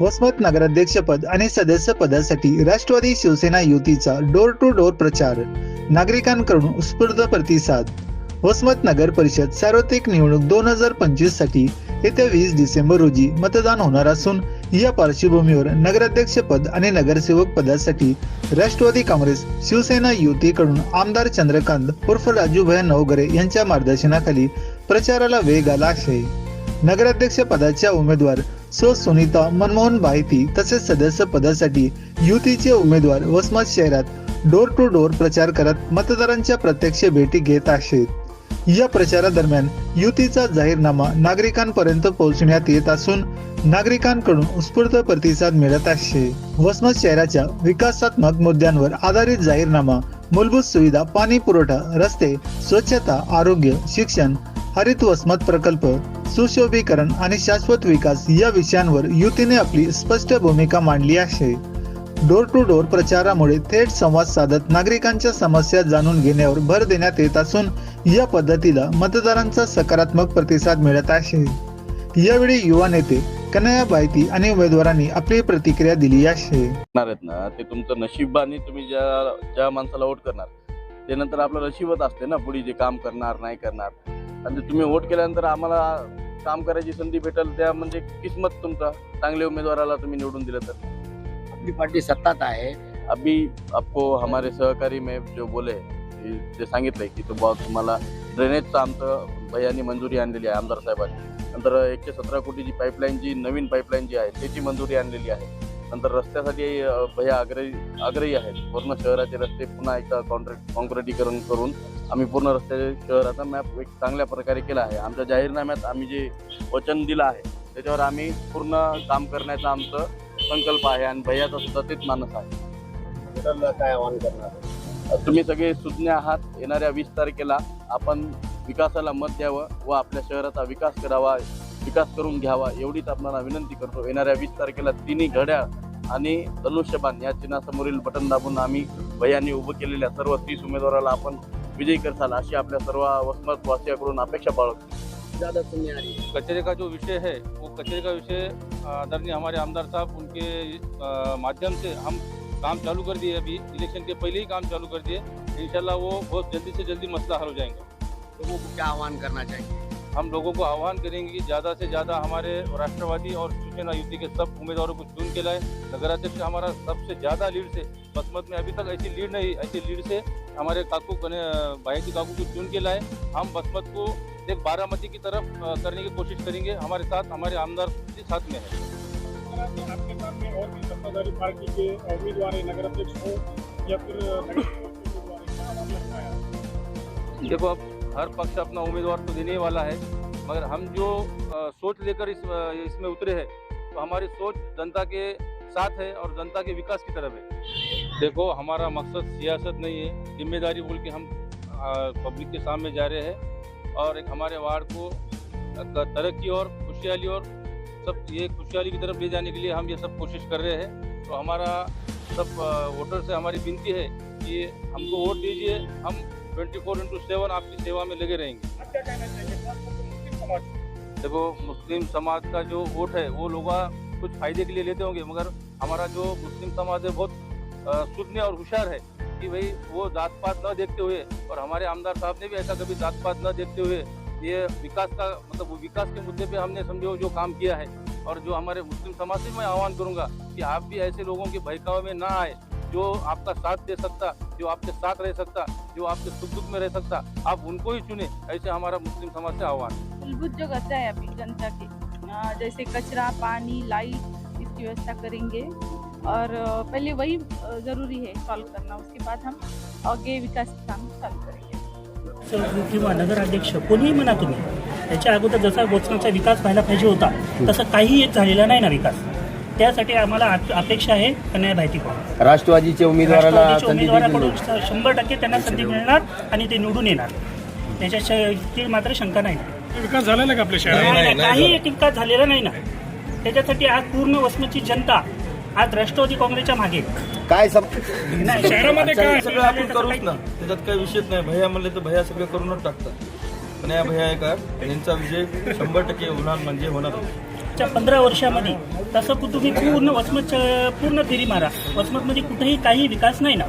वसमत नगराध्यक्षपद आणि सदस्य पदासाठी राष्ट्रवादी शिवसेना युतीचा डोर टू डोर प्रचार. नागरिकांकडून उत्स्फूर्त प्रतिसाद. वसमत नगर परिषद सार्वत्रिक निवडणूक दोन हजार पंचवीससाठी येत्या वीस डिसेंबर रोजी मतदान होणार असून या पार्श्वभूमीवर नगराध्यक्ष पद आणि नगरसेवक पदासाठी राष्ट्रवादी काँग्रेस शिवसेना युतीकडून आमदार चंद्रकांत उर्फ राजूभाई नवगरे यांच्या मार्गदर्शनाखाली प्रचाराला वेग आला आहे. नगराध्यक्ष पदाच्या उमेदवार सो सुनीता मनमोहन बाहिती तसेच सदस्य पदासाठी युतीचे उमेदवार वसमत शहरात डोर टू डोर प्रचार करत मतदारांच्या प्रत्यक्ष भेटी घेत आहेत. या प्रचारादरम्यान युतीचा जाहीरनामा नागरिकांपर्यंत पोहोचण्यात येत असून नागरिकांकडून उत्स्फूर्त प्रतिसाद मिळत आहे. वसमत शहराच्या विकासात्मक मुद्द्यांवर आधारित जाहीरनामा मूलभूत सुविधा पाणी पुरवठा रस्ते स्वच्छता आरोग्य शिक्षण हरित वसमत प्रकल्प सुशोभीकरण आणि शाश्वत विकास या विषयांवर युतीने आपली स्पष्ट भूमिका मांडली आहे. डोर टू डोर प्रचारामुळे थेट संवाद साधत नागरिकांच्या समस्या जाणून घेण्यावर भर देण्यात येत असून या पद्धतीला मतदारांचा सकारात्मक प्रतिसाद मिळत आहे. यावेळी युवा नेते कन्हैया बायती आणि उमेदवारांनी आपली प्रतिक्रिया दिली आहे. ना ते तुमचं नशिबाने तुम्ही ज्या ज्या माणसाला वोट करणार ते नंतर आपलं नशीबच असते ना पुढे जे काम करणार नाही करणार. आणि ते तुम्ही वोट केल्यानंतर आम्हाला काम करायची संधी भेटेल त्या म्हणजे किस्मत तुमचा. चांगल्या उमेदवाराला तुम्ही निवडून दिलं तर. अपनी पार्टी सत्तात आहे. अभी आपको हमारे सहकारी में जो बोले जे सांगितलंय की तुम्हाला तुम्हाला ड्रेनेजचं आमचं भैयांनी मंजुरी आणलेली आहे आमदार साहेबांनी. नंतर एकशे सतरा कोटीची पाईपलाईन जी नवीन पाईपलाईन जी आहे त्याची मंजुरी आणलेली आहे. नंतर रस्त्यासाठी भैया आग्रही आग्रही आहेत. पूर्ण शहराचे रस्ते पुन्हा एकदा कॉन्ट्रॅक्ट कॉन्क्रिटीकरण करून आम्ही पूर्ण रस्त्याचे शहराचा मॅप एक चांगल्या प्रकारे केला आहे. आमच्या जाहीरनाम्यात आम्ही जे वचन दिलं आहे त्याच्यावर आम्ही पूर्ण काम करण्याचा आमचं संकल्प आहे आणि भैयाचा सुद्धा तेच मानस आहे. काय आवाहन करणार? तुम्ही सगळे सुज्ञ आहात. येणाऱ्या वीस तारखेला आपण विकासाला मत द्यावं व आपल्या शहराचा विकास करावा विकास करून घ्यावा एवढीच आपल्याला विनंती करतो. येणाऱ्या वीस तारखेला तिन्ही घड्याळ आणि धनुष्यबाण या चिन्हासमोरील बटन दाबून आम्ही भैयांनी उभं केलेल्या सर्व तीस उमेदवाराला आपण विजयी करता अशी आपल्या सर्व वसमत वासियाकडून अपेक्षा बाळगतो. ज़्यादा सुनने आ रही है कचरे का जो विषय है वो कचरे का विषय आदरणीय हमारे आमदार साहब उनके माध्यम से हम काम चालू कर दिए अभी इलेक्शन के पहले ही काम चालू कर दिए। इंशाल्लाह वो बहुत जल्दी से जल्दी मसला हल हो जाएँगे। लोगों को क्या आह्वान करना चाहिए हम लोगों को आह्वान करेंगे कि ज़्यादा से ज़्यादा हमारे राष्ट्रवादी और शिवसेना युति के सब उम्मीदवारों को चुन के लाए। नगराध्यक्ष हमारा सबसे ज़्यादा लीड से बसमत में अभी तक ऐसी लीड नहीं ऐसी लीड से हमारे काकू कने भाई काकू को चुन के लाए। हम बसमत को एक बारामती की तरफ़ करने की कोशिश करेंगे। हमारे साथ हमारे आमदार भी साथ में है। आपके सामने और भी सत्ताधारी पार्टी के उम्मीदवार नगर अध्यक्ष हो या फिर के देखो अब हर पक्ष अपना उम्मीदवार तो देने वाला है, मगर हम जो सोच लेकर इस इसमें उतरे हैं तो हमारी सोच जनता के साथ है और जनता के विकास की तरफ़ है। देखो, हमारा मकसद सियासत नहीं है, ज़िम्मेदारी बोल के हम पब्लिक के सामने जा रहे हैं और एक हमारे वार्ड को तरक्की और खुशहाली और सब, ये खुशहाली की तरफ़ ले जाने के लिए हम ये सब कोशिश कर रहे हैं। तो हमारा सब वोटर से हमारी विनती है कि हमको वोट दीजिए, हम ट्वेंटी फोर इंटू सेवन आपकी सेवा में लगे रहेंगे? देखो, मुस्लिम समाज का जो वोट है, वो लोग कुछ फ़ायदे के लिए लेते होंगे, मगर हमारा जो मुस्लिम समाज है, बहुत सुज्ञ और होशियार है कि भाई वो जात पात न देखते हुए, और हमारे आमदार साहब ने भी ऐसा कभी जात पात न देखते हुए ये विकास का मतलब वो विकास के मुद्दे पे हमने समझो जो काम किया है और जो हमारे मुस्लिम समाज से मैं आह्वान करूँगा कि आप भी ऐसे लोगों के बहकावे में ना आए जो आपका साथ दे सकता जो आपके साथ रह सकता जो आपके सुख दुख में रह सकता आप उनको ही चुने ऐसे हमारा मुस्लिम समाज से आह्वान। मूलभूत जो गरजा है अभी जनता की। जैसे कचरा पानी लाइट इसकी व्यवस्था करेंगे। और पहले वही ज़रूरी है सॉल्व करना उसके बाद हम आगे विकास काम चालू करेंगे। किंवा नगराध्यक्ष कोणीही म्हणा तुम्ही त्याच्या अगोदर जसा गोचनाचा विकास व्हायला पाहिजे होता तसं काही एक झालेला नाही ना विकास. त्यासाठी आम्हाला अपेक्षा आहे कन्या माहिती राष्ट्रवादीचे उमेदवाराला राष्ट्रवादीच्या संधी उमेदवाराकडून दिली. शंभर टक्के त्यांना संधी मिळणार आणि ते निवडून येणार. त्याच्या श- ती मात्र शंका नाही. विकास झालेला का आपल्या शहरात नाही, नाही, काही एक विकास झालेला नाही ना. त्याच्यासाठी आज पूर्ण वसमतची जनता आज राष्ट्रवादी काँग्रेसच्या मागे. आहे. काय सम नाही, शहरामध्ये काय? सगळं आपण करूच ना. त्याच्यात काही विषयच नाही. भैया म्हणले तर भैया सगळं करूनच टाकतात. पण या भैया आहे का यांचा विजय शंभर टक्के होणार म्हणजे होणार मागच्या पंधरा वर्षामध्ये तसं तुम्ही पूर्ण वसमतच्या पूर्ण फेरी मारा. वसमतमध्ये कुठेही काही विकास नाही ना.